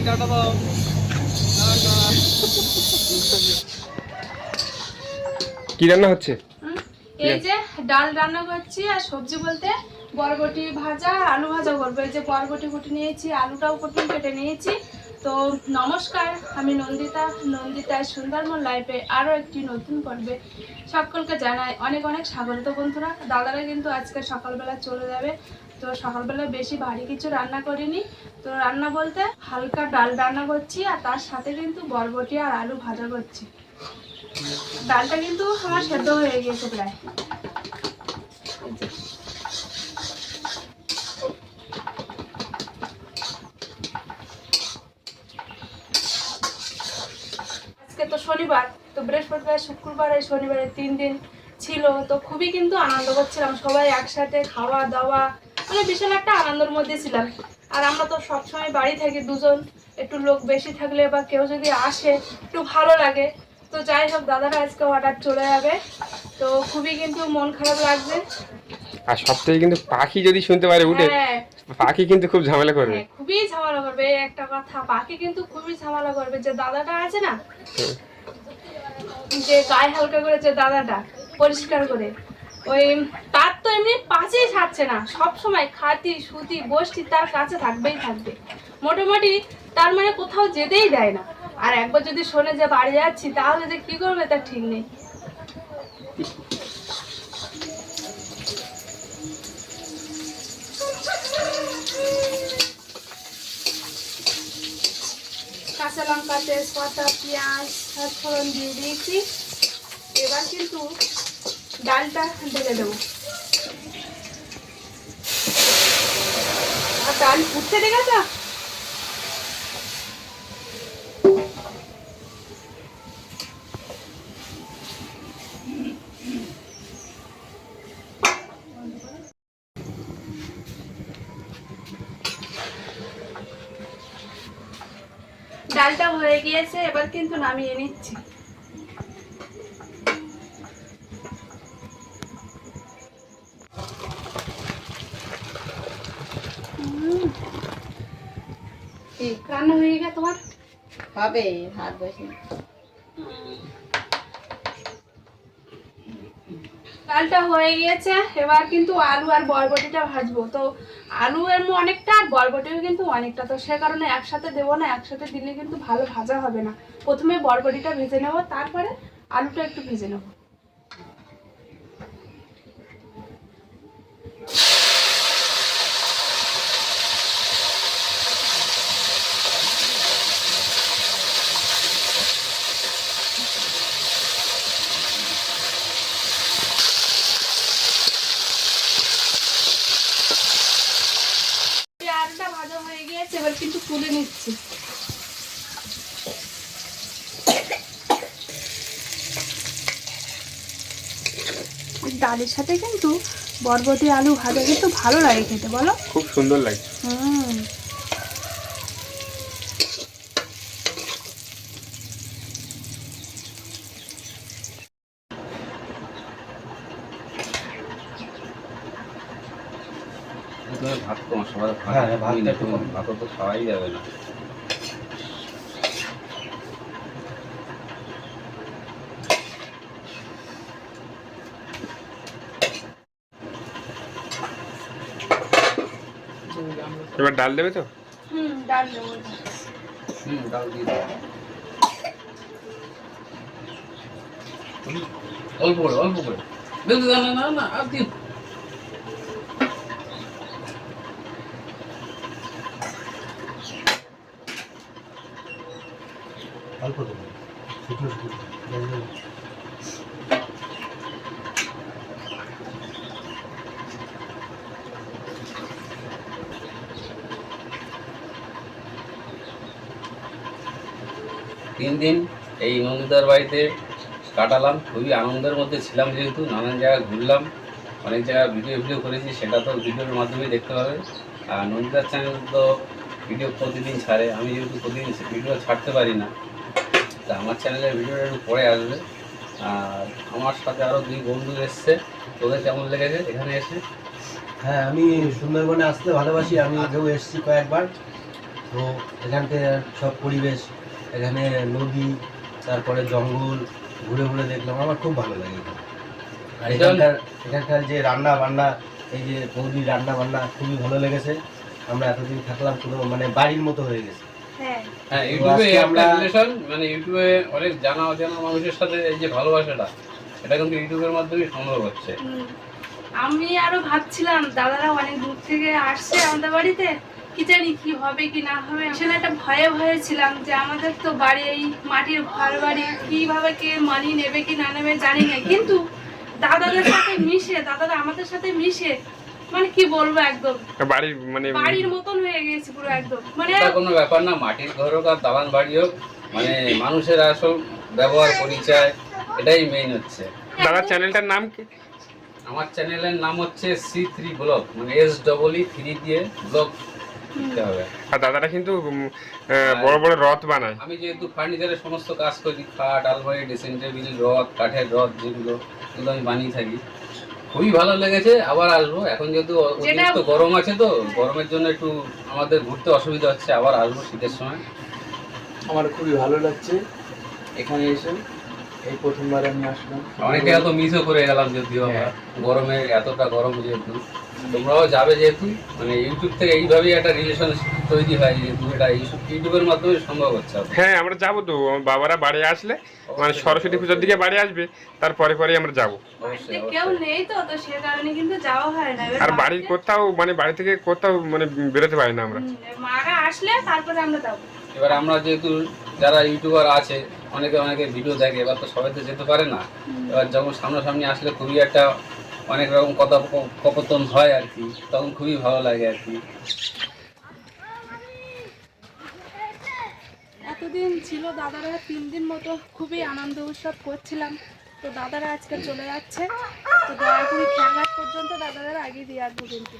কি রান্না হচ্ছে? এই যে ডাল রান্না করছি আর সবজি বলতে বরবটি ভাজা, আলু ভাজা করব। এই যে বরবটি কুটি নিয়েছি, আলুটাও কুটি কেটে নিয়েছি। তো নমস্কার, আমি নন্দিতা। নন্দিতা সুন্দরমন লাইফে আরও একটি নতুন পর্বে সকলকে জানাই অনেক অনেক স্বাগত বন্ধুরা। দাদারা কিন্তু আজকে সকালবেলা চলে যাবে। তো সকালবেলা বেশি ভারী কিছু রান্না করিনি। তো রান্না বলতে হালকা ডাল রান্না করছি আর তার সাথে কিন্তু বরবটি আর আলু ভাজা করছি। ডালটা কিন্তু আমার সেদ্ধ হয়ে গিয়েছে প্রায়। আজকে তো শনিবার, তো বৃহস্পতিবার, শুক্রবার আর শনিবারে তিন দিন ছিল। তো খুবই কিন্তু আনন্দ করছিলাম সবাই একসাথে খাওয়া দাওয়া মানে বিশাল একটা আনন্দের মধ্যে ছিলাম। আর আমরা তো সবসময় বাড়ি থাকি দুজন। একটু লোক বেশি থাকলে বা কেউ যদি আসে একটু ভালো লাগে। তো যাই হোক দাদারা আজকে হঠাৎ চলে যাবে। তো খুবই কিন্তু মন খারাপ লাগবে আর সব থেকে কিন্তু পাখি যদি শুনতে পারে উঠে হ্যাঁ। পাখি কিন্তু খুব ঝামেলা করবে। হ্যাঁ, খুবই ঝামেলা করবে। একটা কথা পাখি কিন্তু খুবই ঝামেলা করবে। যে দাদাটা আছে না যে গায়ে হালকা করে যে দাদাটা পরিষ্কার করে। ওই, তার তো এমনি পাশেই ছাড়ছে না। সব সময় খাতি, সুতি বসতি তার কাছে থাকবেই থাকবে। মোটামুটি তার মানে কোথাও যেতেই দেয় না। আর একবার যদি শোনে যে বাড়ি যাচ্ছি, তাহলে যে কি করবে তার ঠিক নেই। কাঁচা লঙ্কা, তেজপাতা, পেঁয়াজ ফোড়ন দিয়ে দিয়েছি। এবার কিন্তু ডালটা ঢেলে দেবো। আর ডাল ফুটতে দেখেছ? ডালটা হয়ে গিয়েছে এবার কিন্তু নামিয়ে নিচ্ছি। রান্না হয়ে গেছে তোমার? হবে ডালটা হয়ে গিয়েছে, এবার কিন্তু আলু আর বরবটিটা ভাজবো। তো আলু এর অনেকটা আর বরবটিও কিন্তু অনেকটা। তো সে কারণে একসাথে দেবো না, একসাথে দিলে কিন্তু ভালো ভাজা হবে না। প্রথমে বরবটিটা ভেজে নেব, তারপরে আলুটা একটু ভেজে নেব এই আলুটা ভাজা হয়ে গিয়েছে এবার কিন্তু তুলে নিচ্ছি ডালের সাথে কিন্তু বরবটি আলু ভাজা কিন্তু ভালো লাগে খেতে বলো? খুব সুন্দর লাগে। হুম। ভাত তোমার সবাই ভাত হ্যাঁ, ভাত তো খাওয়াই যাবে না। ডাল দেবে তো? হুম ডাল দেবো। হুম ডাল দিয়ে দাও অল্প করে অল্প করে। না না আর দিন দিন এই নন্দিতার বাড়িতে কাটালাম। খুবই আনন্দের মধ্যে ছিলাম যেহেতু, নানান জায়গায় ঘুরলাম, অনেক জায়গায় ভিডিও ভিডিও করেছি, সেটা তো ভিডিওর মাধ্যমে দেখতে পাবে আর নন্দিতার চ্যানেল তো ভিডিও প্রতিদিন ছাড়ে, আমি যেহেতু প্রতিদিন ভিডিও ছাড়তে পারি না, তা আমার চ্যানেলের ভিডিওটা একটু পরে আসবে। আর আমার সাথে আরও দুই বন্ধু এসছে, তোদের কেমন লেগেছে? এখানে এসে। হ্যাঁ আমি সুন্দরবনে আসতে ভালোবাসি, আমি আগেও এসেছি কয়েকবার। তো এখানকার সব পরিবেশ এখানে নদী তারপরে জঙ্গল ঘুরে ঘুরে দেখলাম আমার খুব ভালো লাগে আর এখানকার এখানকার যে রান্না বান্না এই যে বৌদির রান্না বান্না খুবই ভালো লেগেছে। আমরা এতদিন থাকলাম পুরো মানে বাড়ির মতো হয়ে গেছে। হ্যাঁ। হ্যাঁ ইউটিউবে আমরা- রিলেশন মানে ইউটিউবে অনেক জানা অজানা মানুষের সাথে এই যে ভালোবাসাটা এটা কিন্তু ইউটিউবের মাধ্যমে সম্ভব হচ্ছে। আমি আরও ভাবছিলাম দাদারা অনেক দূর থেকে আসছে আমাদের বাড়িতে। কি জানি কি হবে কি না হবে। আসলে একটা ভয়ে ভয়ে ছিলাম যে আমাদের তো বাড়ি এই মাটির ঘর বাড়ি কীভাবে কে মানিয়ে নেবে কি না নেবে জানি না। কিন্তু দাদাদের সাথে মিশে দাদারা আমাদের সাথে মিশে মানে কি বলব একদম। বাড়ির মানে বাড়ির মতন হয়ে গেছে পুরো একদম। মানে এটা কোনো ব্যাপার না মাটির ঘর হোক আর দালান বাড়ি হোক মানে মানুষের আসল ব্যবহার পরিচয় এটাই মেইন হচ্ছে। দাদার চ্যানেলটার নাম কি? আমার চ্যানেলের নাম হচ্ছে সি থ্রি ব্লগ মানে এস ডবল ই থ্রি দিয়ে ব্লগ হবে। আর দাদারা কিন্তু বড় বড় রথ বানায়। আমি যেহেতু ফার্নিচারের সমস্ত কাজ করি খাট আলমারি ড্রেসিং টেবিল রথ কাঠের রথ যেগুলো এগুলো আমি বানিয়ে থাকি। খুবই ভালো লেগেছে আবার আসব। এখন যেহেতু অতিরিক্ত গরম আছে তো গরমের জন্য একটু আমাদের ঘুরতে অসুবিধা হচ্ছে আবার আসব শীতের সময়। আমার খুবই ভালো লাগছে এখানে এসে এই প্রথমবার আমি আসলাম। অনেকে এত মিসও করে গেলাম যদিও আমরা। গরমে এতটা গরম যেহেতু। তোমরাও যাবে যেহেতু মানে ইউটিউব থেকে এইভাবেই একটা রিলেশন তৈরি হয় যেহেতু এটা ইউটিউবের মাধ্যমে সম্ভব হচ্ছে হ্যাঁ আমরা যাব তো। আমার বাবারা বাড়ি আসলে মানে সরস্বতী পুজোর দিকে বাড়ি আসবে তারপরে পরে আমরা যাব। বাড়িতে কেউ নেই তো তো সে কারণে কিন্তু যাওয়া হয় না। এবার আর বাড়ি কোথাও মানে বাড়ি থেকে কোথাও মানে বেরোতে পারি না আমরা। আসলে তারপরে আমরা যাব। এবার আমরা যেহেতু যারা ইউটিউবার আছে অনেকে অনেকে ভিডিও দেখে এবার তো সবাই তো যেতে পারে না। এবার যখন সামনাসামনি আসলে খুবই একটা অনেক রকম কথা কপতন হয় আর কি তখন খুবই ভালো লাগে আর কি। এতদিন ছিল দাদারা তিন দিন মতো খুবই আনন্দ উৎসব করছিলাম। তো দাদারা আজকে চলে যাচ্ছে। তো দয়া করে খেয়াঘাট পর্যন্ত দাদাদের আগে দিয়ে আসব কিন্তু।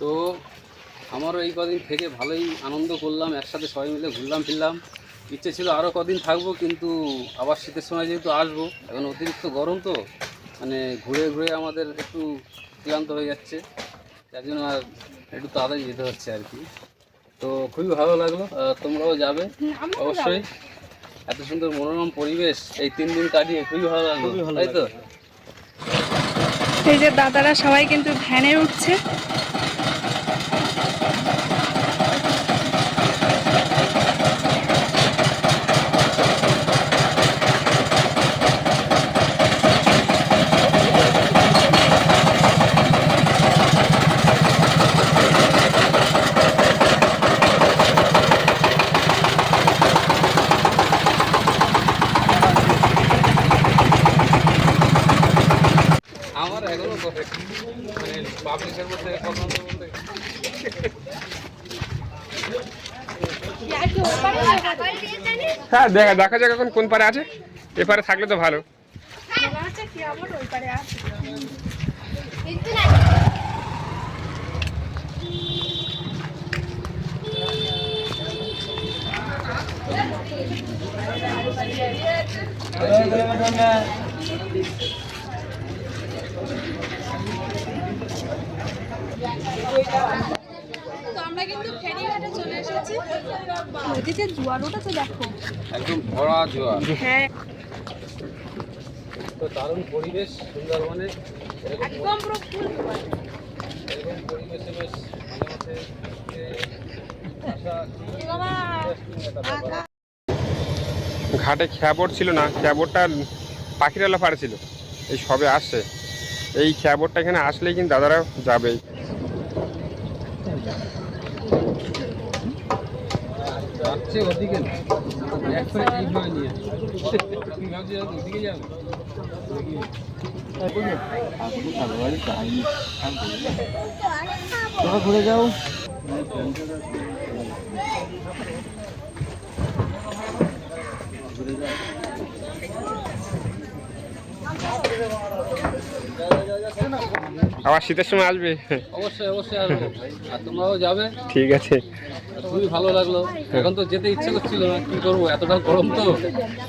তো আমারও এই কদিন থেকে ভালোই আনন্দ করলাম একসাথে সবাই মিলে ঘুরলাম ফিরলাম। ইচ্ছে ছিল আরও কদিন থাকব কিন্তু আবার শীতের সময় যেহেতু আসব এখন অতিরিক্ত গরম তো। মানে ঘুরে ঘুরে আমাদের একটু ক্লান্ত হয়ে যাচ্ছে। যার জন্য আর একটু তাড়াতাড়ি যেতে হচ্ছে আর কি। তো খুবই ভালো লাগল। তোমরাও যাবে। অবশ্যই। এত সুন্দর মনোরম পরিবেশ এই তিন দিন কাটিয়ে খুবই ভালো লাগল। তাই তো? এই যে দাদারা সবাই কিন্তু ভ্যানে উঠছে। দেখা দেখা যাক এখন কোন পারে আছে। এপারে থাকলে তো ভালো। একদম ভরা জোয়ার। হ্যাঁ। তো দারুণ পরিবেশ সুন্দরবনে। একদম পুরো ফুল এরকম পরিবেশে বেশ মাঝে মাঝে। ঘাটে খ্যাবর ছিল না খ্যাবরটা পাখিরালা পাড়ে ছিল। এই সবে আসছে। এই খ্যাবরটা এখানে আসলেই কিন্তু দাদারা যাবেই। যাচ্ছে ওদিকে ওদিকে যাবে তোমরা ঘুরে যাও আবার শীতের সময় আসবে? অবশ্যই অবশ্যই আসব। আর তোমরাও যাবে। ঠিক আছে। খুবই ভালো লাগল। এখন তো যেতে ইচ্ছে করছিল না কি করব? এতটা গরম তো।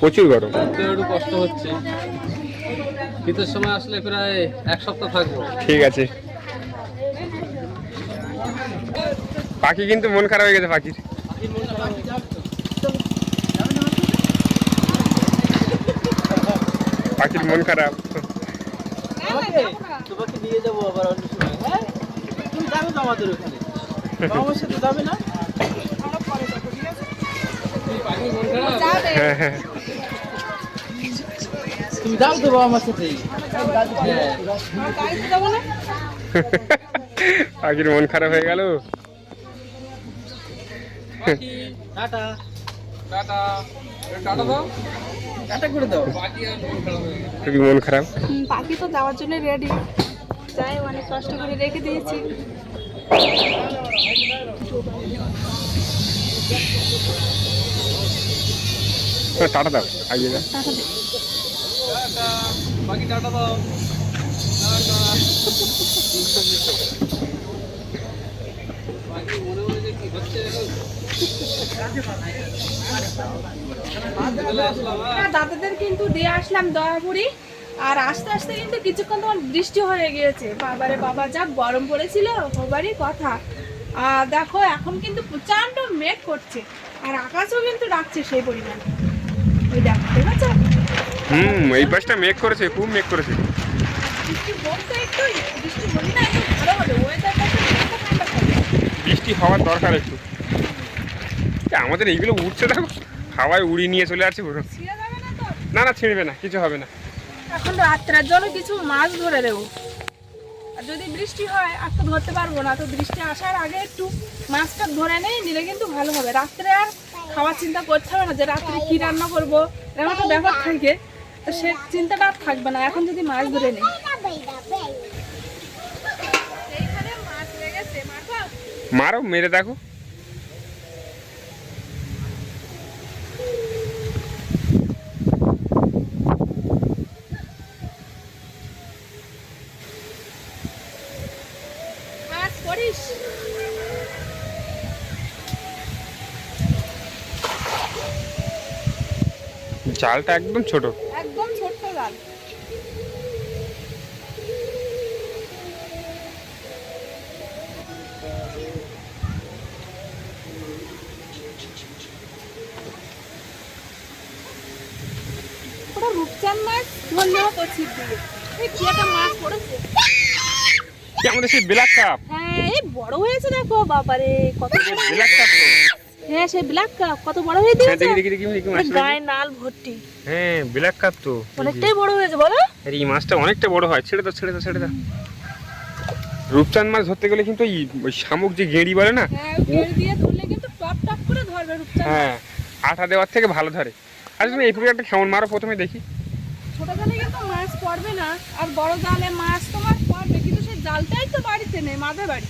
প্রচুর গরম। তো একটু কষ্ট হচ্ছে। শীতের সময় আসলে প্রায় এক সপ্তাহ থাকব। ঠিক আছে। পাখি কিন্তু মন খারাপ হয়ে গেছে পাখির। পাখির মন খারাপ। তোমাকে নিয়ে যাব আবার অন্য সময় হ্যাঁ? তুমি যাবে তো আমাদের ওখানে। আমার সাথে যাবে না? যাবে হ্যাঁ হ্যাঁ। তুমি যাও তো বাবা আমার সাথে। পাখির মন খারাপ হয়ে গেল। টাটা। টাটা। টাটা দাও। টাটা করে দাও। খুবই মন খারাপ? পাখি তো যাওয়ার জন্য রেডি যাই অনেক কষ্ট করে রেখে দিয়েছি। টাটা দাও আগিয়ে দাও। বাকি টাটা দাও। বাকি মনে মনে যে কি হচ্ছে দাদাদের কিন্তু দিয়ে আসলাম দয়াপুরি। আর আস্তে আস্তে কিন্তু কিছুক্ষণ তোমার বৃষ্টি হয়ে গিয়েছে। বাবারে বাবা যা গরম পড়েছিল হবারই কথা। আর দেখো এখন কিন্তু প্রচণ্ড মেঘ করছে। আর আকাশও কিন্তু ডাকছে সেই পরিমাণে। ওই দেখো ঠিক আছে হুম এই পাশটা মেঘ করেছে খুব মেঘ করেছে। বৃষ্টি বলতে একটু বৃষ্টি বলি না একটু ভালো ওয়েদারটা বৃষ্টি হওয়ার দরকার একটু। আমাদের এইগুলো উঠছে দেখো। হাওয়ায় উড়িয়ে নিয়ে চলে আসছে পুরো। না না ছিঁড়বে না কিছু হবে না। এখন তো রাত্রের জন্য কিছু মাছ ধরে দেবো। আর যদি বৃষ্টি হয় আর তো ধরতে পারব না তো বৃষ্টি আসার আগে একটু মাছটা ধরে নেই নিলে কিন্তু ভালো হবে। রাত্রে আর খাওয়ার চিন্তা করতে হবে না যে রাত্রে কি রান্না করব এরকম একটা ব্যাপার থাকে। তো সে চিন্তাটা আর থাকবে না এখন যদি মাছ ধরে নেই। মাছ মারো মেরে দেখো মাছ করিস জালটা একদম ছোট। একদম ছোট্ট জাল আমাদের সেই ব্ল্যাক কাপ হ্যাঁ বড় হয়েছে দেখো বাবারে কত বড় ব্ল্যাক কাপ হ্যাঁ সেই ব্ল্যাক কাপ কত বড় হয়ে হ্যাঁ দিয়েছে দেখি দেখি দেখি দেখি দেখি। গায়ে নাল ভর্তি। হ্যাঁ ব্ল্যাক কাপ তো। অনেকটাই বড় হয়েছে বলো? আর এই মাছটা অনেকটা বড় হয়। ছেড়ে দাও ছেড়ে দাও ছেড়ে দাও। রূপচাঁদ মাছ ধরতে গেলে কিন্তু ওই শামুক যে গেঁড়ি বলে না হ্যাঁ দিয়ে ধরলে কিন্তু টপ টপ করে ধরবে রূপচাঁদ মাছ। হ্যাঁ আঠা দেওয়ার থেকে ভালো ধরে। আর তুমি এই পুকুরে একটা কেমন? মারো প্রথমে দেখি। ছোট জালে কিন্তু মাছ পড়বে না আর বড় জালে মাছ তোমার পড়বে কিন্তু সেই জালটাই তো বাড়িতে নেই মাঝে বাড়ি।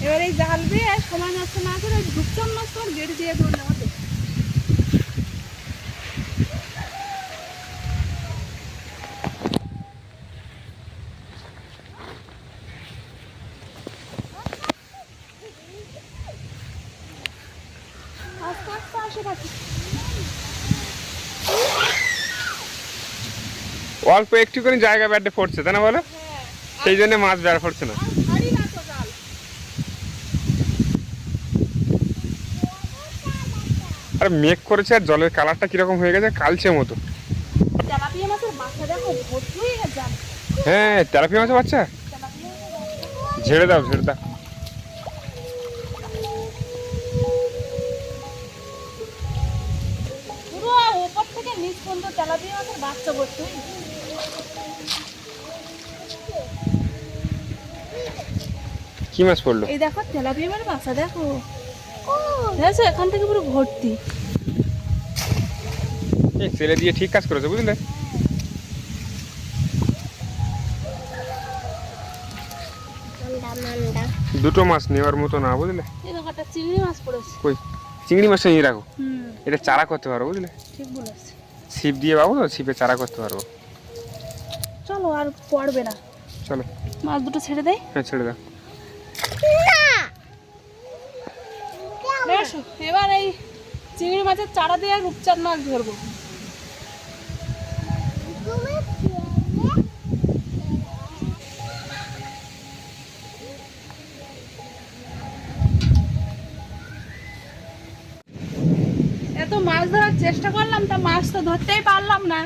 এবার এই জাল দিয়ে সময় নষ্ট না করে রূপচাঁদ মাছ তোমার গেড়ে দিয়ে ধরলে অল্প একটুখানি জায়গা ব্যাটে পড়ছে তাই না বলো? সেই জন্য মাছ বের পড়ছে না তো জাল আর মেঘ করেছে আর জলের কালারটা কীরকম হয়ে গেছে কালচে মতো। হয়ে তেলাপিয়া মাছের বাচ্চা। ঝেড়ে দাও ঝেড়ে দাও। কি মাছ পড়ল? এই দেখো তেলাপিয়া মাছের বাচ্চা দেখো। দেখছ এখান থেকে পুরো ভর্তি। এই ছেলে দিয়ে ঠিক কাজ করেছে বুঝলে? দুটো মাছ নেওয়ার মতো না বুঝলে? চিংড়ি মাছ পড়েছে। কই? চিংড়ি মাছটা নিয়ে রাখো। এটা চারা করতে পারো বুঝলে? ঠিক বলেছে। ছিপ দিয়ে পাবো তো ছিপে চারা করতে পারব চলো আর পড়বে না। চলো। মাছ দুটো ছেড়ে দেয় হ্যাঁ ছেড়ে দাও। এবার এই চিংড়ি মাছের চারা দিয়ে রূপচাঁদ মাছ ধরবো। এত মাছ ধরার চেষ্টা করলাম, তা মাছ তো ধরতেই পারলাম না।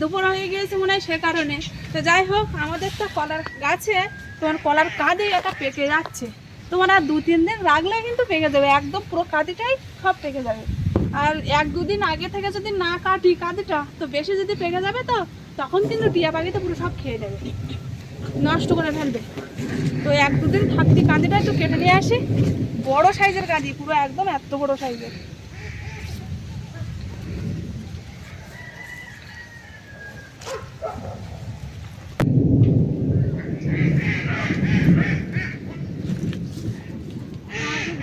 দুপুর হয়ে গিয়েছে মনে হয় সে কারণে। তো যাই হোক, আমাদের তো কলার গাছে, তোমার কলার কাঁধে এটা পেকে যাচ্ছে। তোমার আর দু, তিন দিন রাখলে কিন্তু পেকে যাবে। একদম পুরো কাঁদিটাই সব পেকে যাবে। আর এক দুদিন আগে থেকে যদি না কাটি কাঁদিটা, তো বেশি যদি পেকে যাবে তো, তখন কিন্তু টিয়া পাখি তো পুরো সব খেয়ে যাবে নষ্ট করে ফেলবে। তো এক দুদিন থাকতে কাঁদিটা একটু কেটে নিয়ে আসি। বড় সাইজের কাঁদি, পুরো একদম এত বড় সাইজের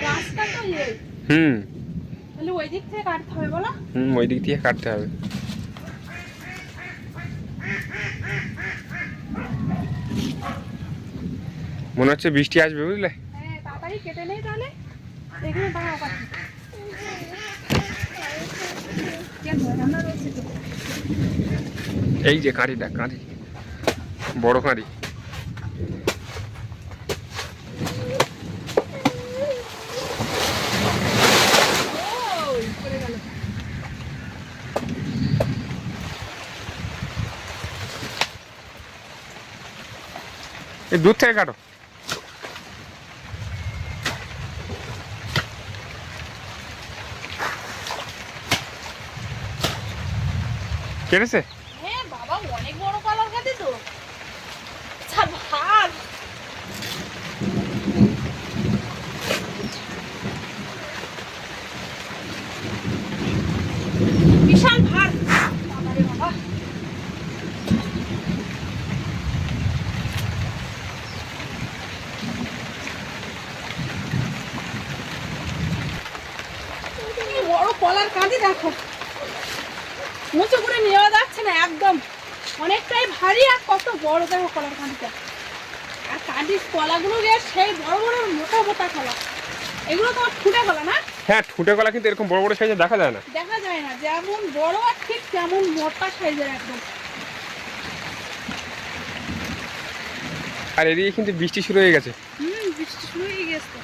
গাছটা তো এই হুম। তাহলে ওই দিক থেকে কাটতে হবে বলো। হুম ওই দিক দিয়ে কাটতে হবে। মনে হচ্ছে বৃষ্টি আসবে বুঝলে? হ্যাঁ তাড়াতাড়ি কেটে নেই তাহলে। এখানে দাঁড়াও কাটি কেন রান্না রয়েছে তো এই যে কাঁড়িটা কাঁড়ি। বড় কাঁড়ি ওই, পড়ে গেল। এই দূর থেকে কাটো কেটেছে হ্যাঁ বাবা অনেক বড় কলার কাটি তো আচ্ছা ভাত বিশাল ভার বাবারে বাবা কি বড় কলার কাঁদি দেখো। উঁচু করে নেওয়া যাচ্ছে না একদম। অনেকটাই ভারী আর কত বড় দেখো কলার কাঁদিটা আর কাঁদির কলাগুলো সেই বড় বড় মোটা মোটা কলা। এগুলো তো ফুটে কলা না? হ্যাঁ ঠুঁটে গলা কিন্তু এরকম বড় বড় সাইজে দেখা যায় না। দেখা যায় না। যেমন বড় আর ঠিক তেমন মোটা সাইজের একদম। আর এদিকে কিন্তু বৃষ্টি শুরু হয়ে গেছে। হুম বৃষ্টি শুরু হয়ে গেছে।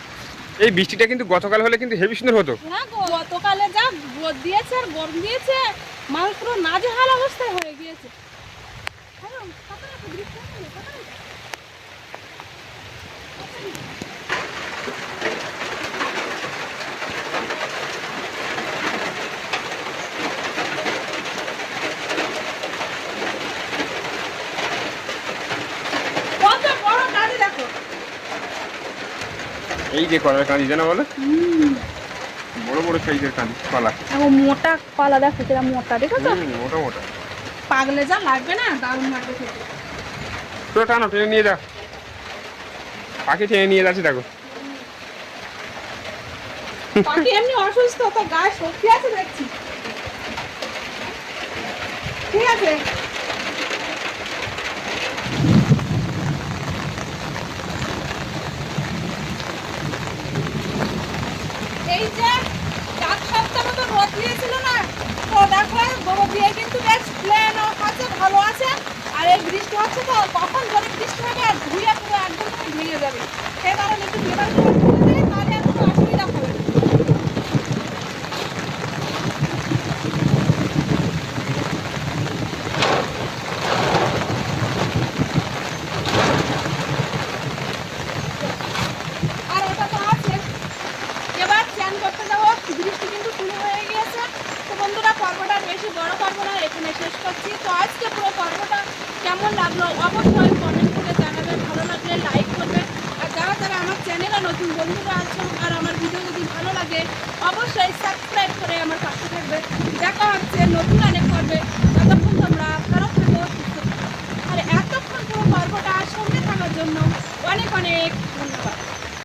এই বৃষ্টিটা কিন্তু গতকাল হলে কিন্তু হেভি সুন্দর হতো। না গো, গতকালে যা রোদ দিয়েছে আর গরম দিয়েছে মাল পুরো নাজেহাল অবস্থায় হয়ে গিয়েছে। এই যে কলার কাঁদি জানা বলে? বড় বড় সাইজের কলা। এখন মোটা কলা দেখো সেটা মোটা দেখো তো মোটা মোটা। পাগলে যা লাগবে না দারুণ লাগবে খেতে। তো টানো টেনে নিয়ে যাও পাখি টেনে নিয়ে যাচ্ছে দেখো। পাখি এমনি অসুস্থ তো গায়ে শক্তি আছে দেখছি। ঠিক আছে? এই যে দিয়েছিল না। তো দেখো রোদ দিয়ে কিন্তু বেশ প্লেন আছে ভালো আছে। আর এই বৃষ্টি হচ্ছে তো কখন জোরে বৃষ্টি হবে, আর ধুয়ে পুরো একদম ভেঙে যাবে। সে কারণে একটু